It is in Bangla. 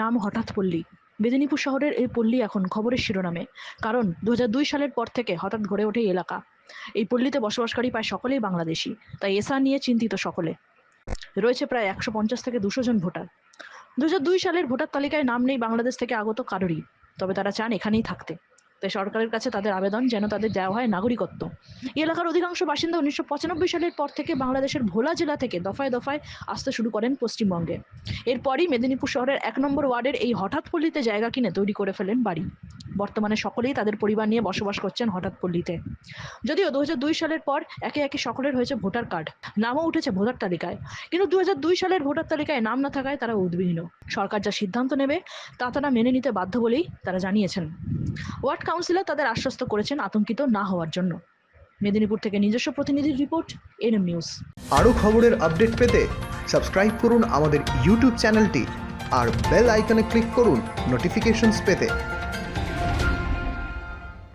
নাম হঠাৎ পল্লী। মেদিনীপুর শহরের এই পল্লী এখন খবরের শিরোনামে, কারণ দু হাজার দুই সালের পর থেকে হঠাৎ গড়ে ওঠে এলাকা। এই পল্লীতে বসবাসকারী প্রায় সকলেই বাংলাদেশি, তাই এসা নিয়ে চিন্তিত সকলে। রয়েছে প্রায় একশো পঞ্চাশ থেকে দুশো জন ভোটার। দু সালের ভোটার তালিকায় নাম নেই বাংলাদেশ থেকে আগত কারোরই, তবে তারা চান এখানেই থাকতে। তাই সরকারের কাছে তাদের আবেদন যেন তাদের দেওয়া হয় নাগরিকত্ব। এই এলাকার অধিকাংশ বাসিন্দা উনিশশো পঁচানব্বই সালের পর থেকে বাংলাদেশের ভোলা জেলা থেকে দফায় দফায় আসতে শুরু করেন পশ্চিমবঙ্গে। এরপরই মেদিনীপুর শহরের এক নম্বর ওয়ার্ডের এই হঠাৎ পল্লীতে জায়গা কিনে তৈরি করে ফেলেন বাড়ি। বর্তমানে সকলেই তাদের পরিবার নিয়ে বসবাস করছেন হঠাৎ পল্লীতে। যদিও দু সালের পর একে একে সকলের হয়েছে ভোটার কার্ড। নামও উঠেছে ভোটার তালিকায়। কিন্তু দু সালের ভোটার তালিকায় নাম না থাকায় তারা উদ্বিগ্ন। সরকার যা সিদ্ধান্ত নেবে, তা তারা মেনে নিতে বাধ্য বলেই তারা জানিয়েছেন। ওয়ার্ড কাউন্সিলর তাদের আশ্বস্ত করেছেন আতঙ্কিত না হওয়ার জন্য। মেদিনীপুর থেকে নিজস্ব প্রতিনিধির রিপোর্ট, এনএম নিউজ। আরও খবরের আপডেট পেতে সাবস্ক্রাইব করুন আমাদের ইউটিউব চ্যানেলটি আর বেল আইকনে ক্লিক করুন নোটিফিকেশনস পেতে।